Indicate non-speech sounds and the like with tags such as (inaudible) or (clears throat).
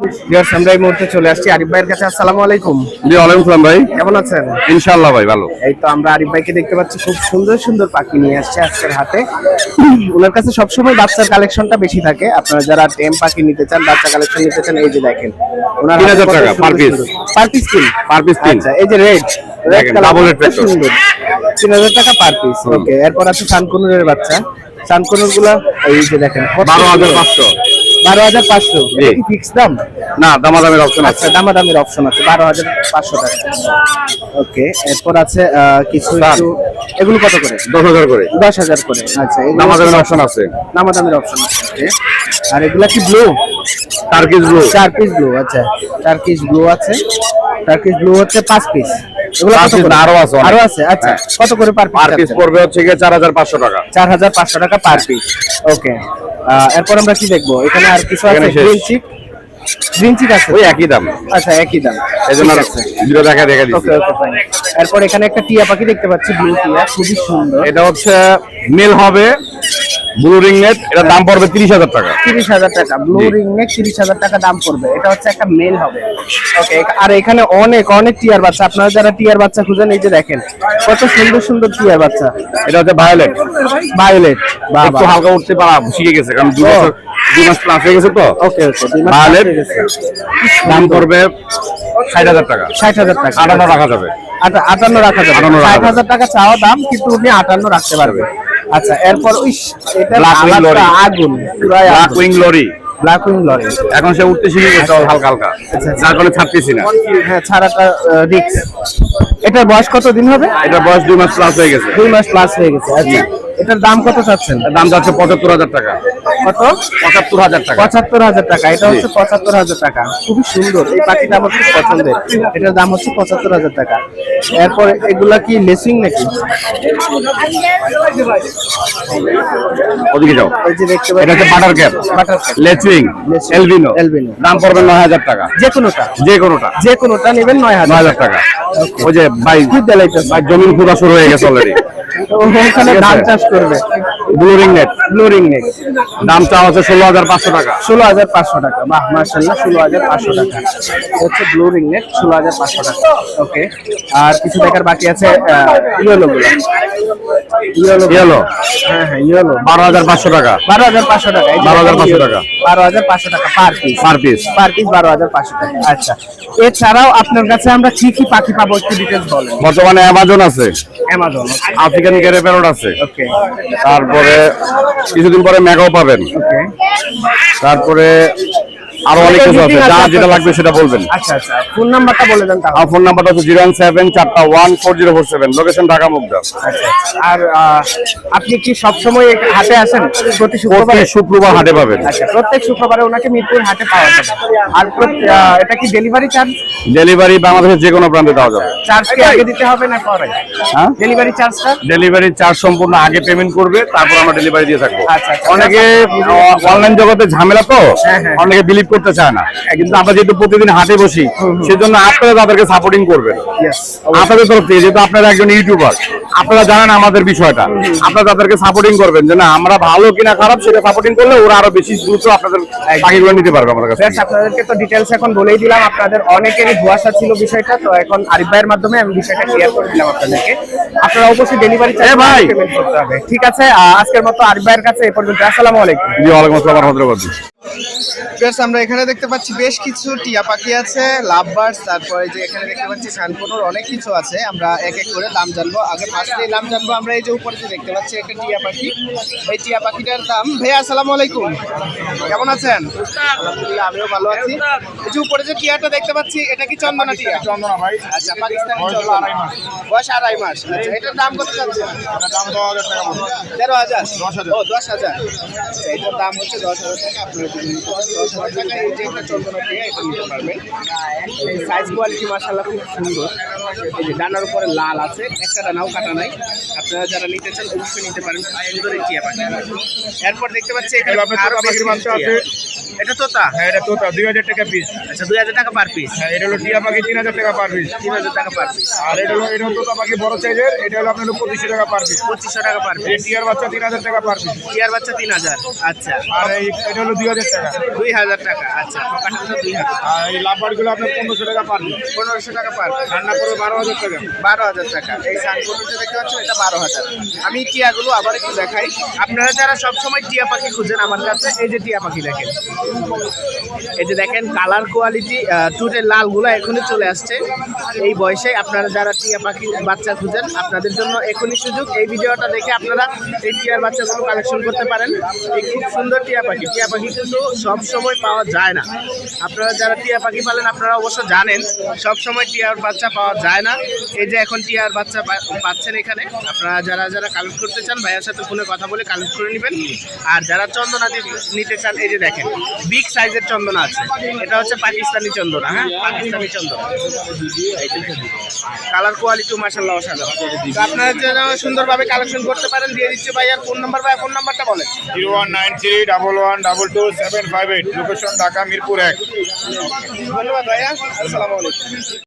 Viewers আমরা এই মুহূর্তে চলে আসছি আরিফ ভাইয়ের কাছে। আসসালামু আলাইকুম। জি ওয়ালাইকুম সালাম ভাই। কেমন আছেন? ইনশাআল্লাহ ভাই ভালো। এই তো আমরা আরিফ ভাইকে দেখতে পাচ্ছি খুব সুন্দর সুন্দর পাখি নিয়ে আসছে আজকের হাতে। (clears throat) ওনার কাছে সবসময় বাচ্চার কালেকশনটা বেশি থাকে। আপনারা যারা টেম পাখি নিতে চান বাচ্চা কালেকশন নিতে চান এই যে দেখেন ওনার 3000 টাকা। পার পিস তিন। পার পিস তিন। আচ্ছা এই যে রেড রেড খুব factor। সুন্দর। তিন হাজার টাকা পার পিস ওকে এরপর আছে সানকুনুরের বাচ্চা। সানকুনুরগুলা এই যে দেখেন কত বারো হাজার পাঁচশো। ফিক্স দাম? না দামাদামের অপশন আছে। আচ্ছা দামাদামির অপশন আছে বারো হাজার পাঁচশো টাকা। ওকে এরপর আছে কিছু। এগুলো কত করে? দশ হাজার করে। দশ হাজার করে আচ্ছা দামাদামের অপশন আছে। দামাদামির অপশন আছে okay। আর এগুলা কি ব্লু টার্কিস ব্লু চার পিস ব্লু আচ্ছা টার্কিশ ব্লু আছে। টার্কিশ ব্লু হচ্ছে পাঁচ পিস আরও আছে আরও আছে আচ্ছা হ্যাঁ। কত করে পার পার পিস পড়বে হচ্ছে গিয়ে চার হাজার পাঁচশো টাকা। চার হাজার পাঁচশো টাকা পার পিস ওকে। এরপর আমরা কি দেখব? এখানে আর কিছু আছে। গ্রিন চিক গ্রিন চিক আছে। ওই একই দাম। আচ্ছা একই দাম। এজন্য আছে। ভিডিও দেখা দিচ্ছি। ওকে ফাইন এরপর এখানে একটা টিয়া পাখি দেখতে পাচ্ছি ব্লু টিয়া খুবই সুন্দর। এটা হচ্ছে মেল হবে ব্লু রিং নেট এটার দাম পড়বে তিরিশ হাজার টাকা। তিরিশ হাজার টাকা। ব্লু রিং নেক তিরিশ হাজার টাকা দাম পড়বে। এটা হচ্ছে একটা মেল হবে। ওকে আর এখানে অনেক অনেক টিয়ার বাচ্চা। আপনারা যারা টিয়ার বাচ্চা খুঁজেন এই যে দেখেন কত সুন্দর সুন্দর টিয়ার বাচ্চা। এটা হচ্ছে ভায়োলেট ভায়োলেট একটু হালকা উঠতে পারা শিখে গেছে কারণ দু বছর দুই মাস প্লাস হয়ে গেছে তো। ওকে ভায়োলেট দাম পড়বে ষাট হাজার টাকা। ষাট হাজার টাকা। আটান্ন রাখা যাবে। আটা- আটান্ন রাখা যাবে। ষাট। হাজার টাকা চাওয়া দাম কিন্তু উনি আটান্ন রাখতে পারবে। আচ্ছা এরপর ওই এটা। আগুন black wing lory black wing lory এখন সে উঠতে শিখে গেছে হালকা হালকা। আচ্ছা। যার কারণে ছাড়তেছি না। হ্যাঁ ছাড়াটা রিক্স এটার বয়স কত দিন হবে? এটা বয়স দুই মাস প্লাস হয়ে গেছে। দুই মাস প্লাস হয়ে গেছে আচ্ছা। এটার দাম কত চাচ্ছেন? দাম যাচ্ছে পঁচাত্তর হাজার টাকা। কত? পঁচাত্তর হাজার টাকা। পঁচাত্তর হাজার টাকা। এটা হচ্ছে পঁচাত্তর হাজার টাকা। খুবই সুন্দর। এই পাখিটা আমার খুব পছন্দের। এটার দাম হচ্ছে পঁচাত্তর হাজার টাকা। এরপর এগুলা কি লেসিং নাকি? ওদিকে যাও। এই যে দেখতে এটা হচ্ছে butter cap butter lutino Lecturing, albino albino। দাম পড়বে নয় হাজার টাকা। যে কোনোটা। যে কোনোটা। যে কোনোটা নেবেন নয় হাজার টাকা। ওই যে ভাই জমিন খোঁজা শুরু হয়ে গেছে অলরেডি ওখানে ধান চাষ করবে। ব্লু নেট ব্লু রিং দাম চা হচ্ছে ষোলো হাজার পাঁচশো টাকা। ষোলো হাজার পাঁচশো টাকা। বাহ মার্শাল্লাহ ষোলো হাজার পাঁচশো টাকা। হচ্ছে ব্লু নেট ষোলো হাজার পাঁচশো টাকা। ওকে আর কিছু দেখার বাকি আছে ইয়েলো ইয়েলো হ্যাঁ হ্যাঁ ইয়েলো বারো হাজার পাঁচশো টাকা। বারো হাজার পাঁচশো টাকা। যে 12,500 yellow। টাকা। বারো হাজার পাঁচশো টাকা per piece per piece per piece বারো হাজার পাঁচশো টাকা। আচ্ছা। এছাড়াও আপনার কাছে আমরা কি কি পাখি পাবো একটু ডিটেলস বলেন। বর্তমানে অ্যামাজন আছে। অ্যামাজন আফ্রিকান গেরে প্যারট আছে। ওকে তারপরে কিছুদিন পরে ম্যাগাও পাবেন। ওকে তারপরে আরও অনেক কিছু আছে যা যেটা লাগবে সেটা বলবেন। আচ্ছা আচ্ছা ফোন নাম্বারটা বলে দেন তাহলে। ফোন নাম্বারটা হচ্ছে লোকেশন ঢাকা মুগদা। আর আপনি কি সবসময় এই হাটে আসেন? প্রতি শুক্রবার? শুক্রবার হাটে পাবেন। আচ্ছা প্রত্যেক শুক্রবারে ওনাকে মিরপুর হাটে পাওয়া যাবে। আর এটা কি ডেলিভারি চার্জ ডেলিভারি বাংলাদেশের যে কোনো প্রান্তে দেওয়া যাবে। চার্জ কি আগে দিতে হবে না পরে? হ্যাঁ? ডেলিভারি চার্জটা ডেলিভারি চার্জ সম্পূর্ণ আগে পেমেন্ট করবে তারপর আমরা ডেলিভারি দিয়ে থাকব। আচ্ছা, আচ্ছা। অনেকে অনলাইন জগতে ঝামেলা তো? হ্যাঁ, হ্যাঁ। অনেকে বিলিভ করতে চায় না। কিন্তু আমরা যেহেতু প্রতিদিন হাটে বসি সেজন্য আপনারা তাদেরকে সাপোর্টিং করবেন। আপনাদের তরফ থেকে যেহেতু আপনারা একজন ইউটিউবার আপনারা জানেন আমাদের বিষয়টা। আপনারা তাদেরকে সাপোর্টিং করবেন যে না আমরা ভালো কিনা খারাপ সেটা সাপোর্টিং করলে ওরা আরও বেশি দ্রুত আপনাদের পাখিগুলো নিতে পারবে আমার কাছে আপনাদেরকে তো ডিটেলস এখন বলেই দিলাম আপনাদের অনেকেরই ধোয়াশা ছিল বিষয়টা তো এখন আরিফ ভাইয়ের মাধ্যমে আমি বিষয়টা ক্লিয়ার করে দিলাম আপনাদেরকে। আপনারা অবশ্যই ডেলিভারি চার্জ এ ভাই! পেমেন্ট করতে হবে। ঠিক আছে আজকের মতো আরিফ ভাইয়ের কাছে এ পর্যন্ত। আসসালামু আলাইকুম। জি ওয়ালাইকুম আসসালাম রহমতুল্লাহ বেশ আমরা এখানে দেখতে পাচ্ছি বেশ কিছু টিয়া পাখি আছে লাভ বার্ডস তারপরে যে এখানে দেখতে পাচ্ছি শানপুনুর অনেক কিছু আছে। আমরা এক এক করে দাম জানব। আগে ফার্স্টে দাম জানব আমরা এই যে উপরে যে দেখতে পাচ্ছি একটা টিয়া পাখি। এই টিয়া পাখিটার দাম ভাইয়া আসসালামু আলাইকুম। কেমন আছেন? আলহামদুলিল্লাহ আমিও ভালো আছি। এই যে উপরে যে টিয়াটা দেখতে পাচ্ছি এটা কি চন্দনা টিয়া? চন্দনা ভাই। আচ্ছা পাকিস্তানি চন্দনা। বয়স আড়াই মাস। আচ্ছা এটার দাম কত যাচ্ছে? তেরো হাজার? ও দশ হাজার। আচ্ছা, এটার দাম হচ্ছে দশ হাজার টাকা। আপনারা যদি নিতে চান, দশ হাজার টাকা এই যে একটা চন্দনা টিয়া এটা নিতে পারবেন। সাইজ কোয়ালিটি মাসাল্লাহ খুব সুন্দর। এই যে ডানার উপরে লাল আছে একটা ডানাও কাটা নাই। আপনারা যারা নিতে চান অবশ্যই নিতে পারেন। সুন্দর এই টিয়া পাখি। এরপর দেখতে পাচ্ছি এখানে আরও বেশি বাচ্চা আছে। এটা তোতা? হ্যাঁ এটা তোতা দুই হাজার টাকা পিস আচ্ছা দুই হাজার টাকা পার পিস হ্যাঁ এটা হলো টিয়া পাখি তিন হাজার টাকা পার পিস তিন হাজার টাকা পার পিস আর এটা হলো এটা তোতা পাখি বড় সাইজের এটা হলো আপনার পঁচিশশো টাকা পার পিস পঁচিশশো টাকা পার পিস টিয়ার বাচ্চা তিন হাজার টাকা পার পিস টিয়ার বাচ্চা তিন হাজার। আচ্ছা। আর এই এটা হলো দুই হাজার টাকা। দুই হাজার টাকা। আচ্ছা দুই হাজার আর এই লাভবারগুলো আপনার পনেরোশো টাকা পার পিস পনেরোশো টাকা পার রান্না করে বারো হাজার টাকা। বারো হাজার টাকা। এই সানগুলো দেখতে পাচ্ছেন এটা বারো হাজার। আমি টিয়াগুলো আবার একটু দেখাই। আপনারা যারা সবসময় টিয়া পাখি খুঁজেন আমার কাছে এই যে টিয়া পাখি দেখেন। এই যে দেখেন কালার কোয়ালিটি টুটের লালগুলো এখনই চলে আসছে। এই বয়সে আপনারা যারা টিয়া পাখি বাচ্চা খুঁজেন, আপনাদের জন্য এখনই সুযোগ। এই ভিডিওটা দেখে আপনারা এই টিয়ার বাচ্চাগুলো কালেকশন করতে পারেন। এই খুব সুন্দর টিয়া পাখি। টিয়া পাখি কিন্তু সব সময় পাওয়া যায় না। আপনারা যারা টিয়া পাখি পালেন, আপনারা অবশ্য জানেন, সব সময় টিয়ার বাচ্চা পাওয়া যায় না। এই যে এখন টিয়ার বাচ্চা পাচ্ছেন এখানে। আপনারা যারা যারা কালেক্ট করতে চান, ভাইয়ের সাথে ফোনে কথা বলে কালেক্ট করে নেবেন। আর যারা চন্দনাদি নিতে চান, এই যে দেখেন বিগ সাইজের চন্দন আছে। এটা হচ্ছে পাকিস্তানি চন্দনা হ্যাঁ? পাকিস্তানি চন্দনা। কালার কোয়ালিটি মাসাল্লাহ অসাধারণ। আপনারা যেন সুন্দরভাবে কালেকশন করতে পারেন দিয়ে দিচ্ছে ভাই আর ফোন নাম্বার ভাই ফোন নাম্বারটা বলেন। Zero one nine three double one double two seven five eight location Dhaka Mirpur এক। ধন্যবাদ ভাইয়া। আসসালামু আলাইকুম।